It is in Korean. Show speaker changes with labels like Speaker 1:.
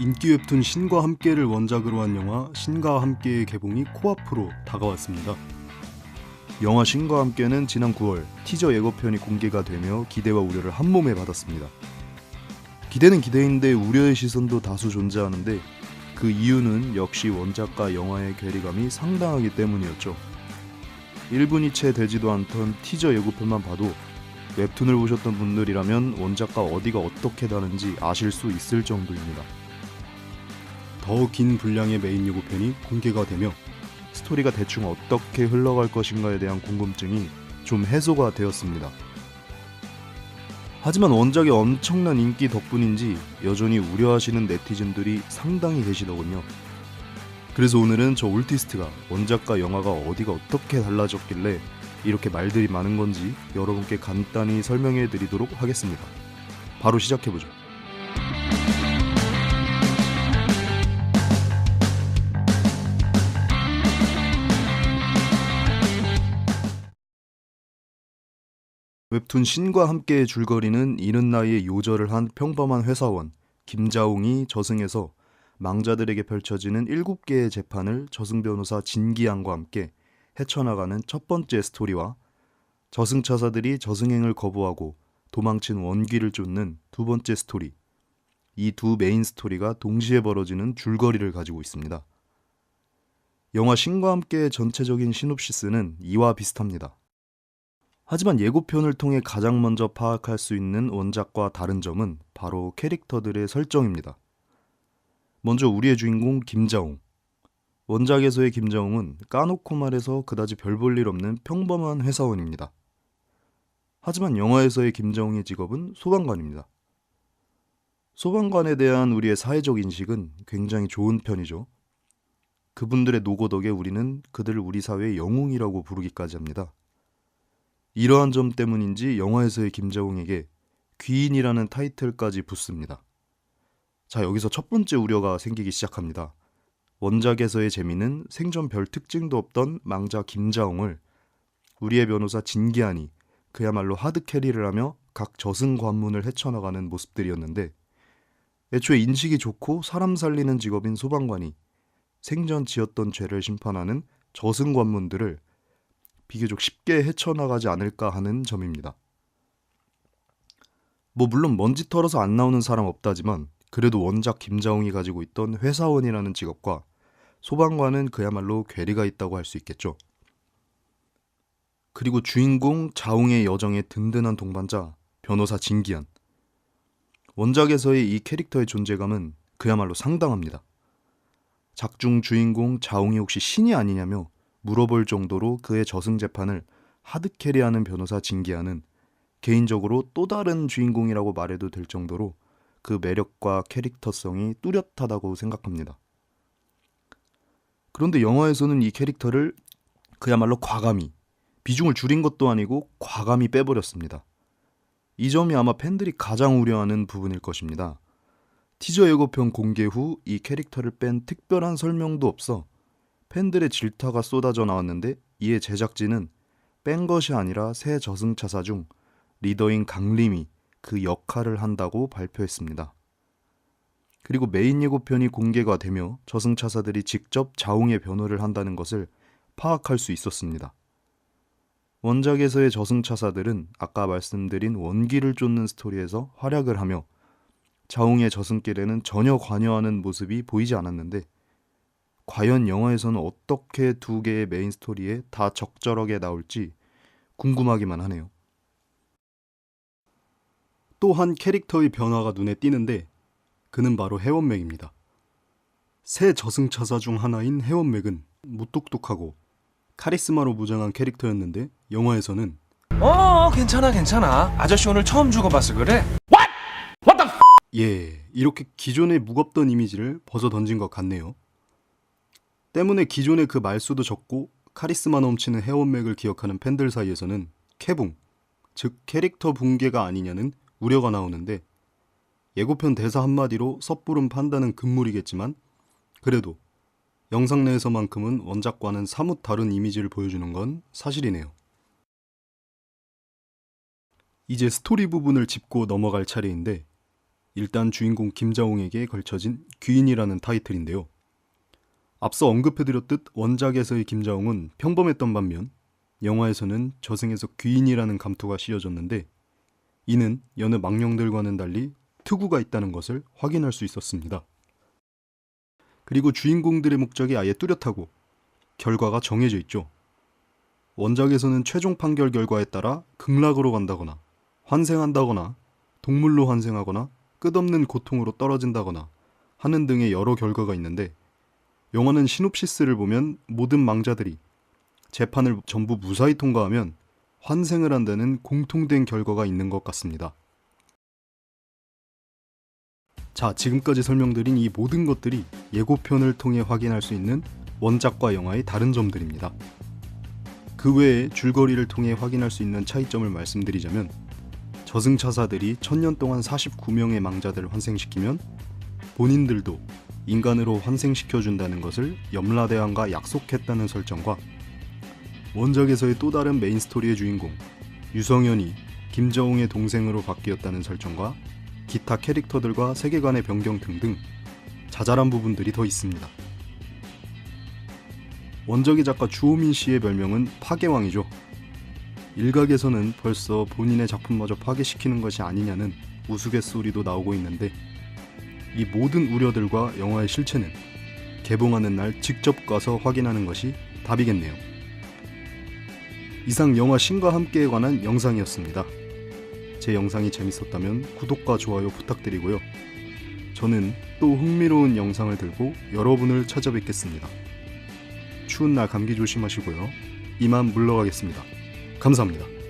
Speaker 1: 인기 웹툰 신과 함께를 원작으로 한 영화 신과 함께의 개봉이 코앞으로 다가왔습니다. 영화 신과 함께는 지난 9월 티저 예고편이 공개가 되며 기대와 우려를 한 몸에 받았습니다. 기대는 기대인데 우려의 시선도 다수 존재하는데 그 이유는 역시 원작과 영화의 괴리감이 상당하기 때문이었죠. 1분이 채 되지도 않던 티저 예고편만 봐도 웹툰을 보셨던 분들이라면 원작과 어디가 어떻게 다른지 아실 수 있을 정도입니다. 더 긴 분량의 메인 예고편이 공개가 되며 스토리가 대충 어떻게 흘러갈 것인가에 대한 궁금증이 좀 해소가 되었습니다. 하지만 원작의 엄청난 인기 덕분인지 여전히 우려하시는 네티즌들이 상당히 계시더군요. 그래서 오늘은 저 올티스트가 원작과 영화가 어디가 어떻게 달라졌길래 이렇게 말들이 많은 건지 여러분께 간단히 설명해 드리도록 하겠습니다. 바로 시작해 보죠. 웹툰 신과 함께의 줄거리는 이른 나이에 요절을 한 평범한 회사원 김자웅이 저승에서 망자들에게 펼쳐지는 7개의 재판을 저승 변호사 진기양과 함께 헤쳐나가는 첫 번째 스토리와 저승차사들이 저승행을 거부하고 도망친 원귀를 쫓는 두 번째 스토리. 이 두 메인 스토리가 동시에 벌어지는 줄거리를 가지고 있습니다. 영화 신과 함께의 전체적인 시놉시스는 이와 비슷합니다. 하지만 예고편을 통해 가장 먼저 파악할 수 있는 원작과 다른 점은 바로 캐릭터들의 설정입니다. 먼저 우리의 주인공 김자웅. 원작에서의 김자웅은 까놓고 말해서 그다지 별 볼 일 없는 평범한 회사원입니다. 하지만 영화에서의 김자웅의 직업은 소방관입니다. 소방관에 대한 우리의 사회적 인식은 굉장히 좋은 편이죠. 그분들의 노고 덕에 우리는 그들을 우리 사회의 영웅이라고 부르기까지 합니다. 이러한 점 때문인지 영화에서의 김자웅에게 귀인이라는 타이틀까지 붙습니다. 자, 여기서 첫 번째 우려가 생기기 시작합니다. 원작에서의 재미는 생전 별 특징도 없던 망자 김자웅을 우리의 변호사 진기한이 그야말로 하드 캐리를 하며 각 저승 관문을 헤쳐나가는 모습들이었는데 애초에 인식이 좋고 사람 살리는 직업인 소방관이 생전 지었던 죄를 심판하는 저승 관문들을 비교적 쉽게 헤쳐나가지 않을까 하는 점입니다. 뭐 물론 먼지 털어서 안 나오는 사람 없다지만 그래도 원작 김자웅이 가지고 있던 회사원이라는 직업과 소방관은 그야말로 괴리가 있다고 할 수 있겠죠. 그리고 주인공 자웅의 여정의 든든한 동반자 변호사 진기한. 원작에서의 이 캐릭터의 존재감은 그야말로 상당합니다. 작중 주인공 자웅이 혹시 신이 아니냐며 물어볼 정도로 그의 저승 재판을 하드캐리하는 변호사 진기한은 개인적으로 또 다른 주인공이라고 말해도 될 정도로 그 매력과 캐릭터성이 뚜렷하다고 생각합니다. 그런데 영화에서는 이 캐릭터를 그야말로 과감히 비중을 줄인 것도 아니고 과감히 빼버렸습니다. 이 점이 아마 팬들이 가장 우려하는 부분일 것입니다. 티저 예고편 공개 후 이 캐릭터를 뺀 특별한 설명도 없어 팬들의 질타가 쏟아져 나왔는데 이에 제작진은 뺀 것이 아니라 새 저승차사 중 리더인 강림이 그 역할을 한다고 발표했습니다. 그리고 메인 예고편이 공개가 되며 저승차사들이 직접 자웅의 변호를 한다는 것을 파악할 수 있었습니다. 원작에서의 저승차사들은 아까 말씀드린 원기를 쫓는 스토리에서 활약을 하며 자웅의 저승길에는 전혀 관여하는 모습이 보이지 않았는데 과연 영화에서는 어떻게 두 개의 메인 스토리에 다 적절하게 나올지 궁금하기만 하네요. 또한 캐릭터의 변화가 눈에 띄는데 그는 바로 해원맥입니다. 새 저승차사 중 하나인 해원맥은 무뚝뚝하고 카리스마로 무장한 캐릭터였는데 영화에서는
Speaker 2: 어 괜찮아 괜찮아 아저씨 오늘 처음 죽어봐서 그래
Speaker 1: 예 이렇게 기존의 무겁던 이미지를 벗어 던진 것 같네요. 때문에 기존의 그 말수도 적고 카리스마 넘치는 해원맥을 기억하는 팬들 사이에서는 캐붕, 즉 캐릭터 붕괴가 아니냐는 우려가 나오는데 예고편 대사 한마디로 섣부른 판단은 금물이겠지만 그래도 영상 내에서만큼은 원작과는 사뭇 다른 이미지를 보여주는 건 사실이네요. 이제 스토리 부분을 짚고 넘어갈 차례인데 일단 주인공 김자홍에게 걸쳐진 귀인이라는 타이틀인데요. 앞서 언급해드렸듯 원작에서의 김자홍은 평범했던 반면 영화에서는 저승에서 귀인이라는 감투가 씌워졌는데 이는 여느 망령들과는 달리 특우가 있다는 것을 확인할 수 있었습니다. 그리고 주인공들의 목적이 아예 뚜렷하고 결과가 정해져 있죠. 원작에서는 최종 판결 결과에 따라 극락으로 간다거나 환생한다거나 동물로 환생하거나 끝없는 고통으로 떨어진다거나 하는 등의 여러 결과가 있는데 영화는 시놉시스를 보면 모든 망자들이 재판을 전부 무사히 통과하면 환생을 한다는 공통된 결과가 있는 것 같습니다. 자, 지금까지 설명드린 이 모든 것들이 예고편을 통해 확인할 수 있는 원작과 영화의 다른 점들입니다. 그 외에 줄거리를 통해 확인할 수 있는 차이점을 말씀드리자면 저승차사들이 천년 동안 49명의 망자들을 환생시키면 본인들도 인간으로 환생시켜준다는 것을 염라대왕과 약속했다는 설정과 원작에서의 또 다른 메인 스토리의 주인공 유성현이 김저웅의 동생으로 바뀌었다는 설정과 기타 캐릭터들과 세계관의 변경 등등 자잘한 부분들이 더 있습니다. 원작의 작가 주호민 씨의 별명은 파괴왕이죠. 일각에서는 벌써 본인의 작품마저 파괴시키는 것이 아니냐는 우스갯소리도 나오고 있는데 이 모든 우려들과 영화의 실체는 개봉하는 날 직접 가서 확인하는 것이 답이겠네요. 이상 영화 신과 함께에 관한 영상이었습니다. 제 영상이 재밌었다면 구독과 좋아요 부탁드리고요. 저는 또 흥미로운 영상을 들고 여러분을 찾아뵙겠습니다. 추운 날 감기 조심하시고요. 이만 물러가겠습니다. 감사합니다.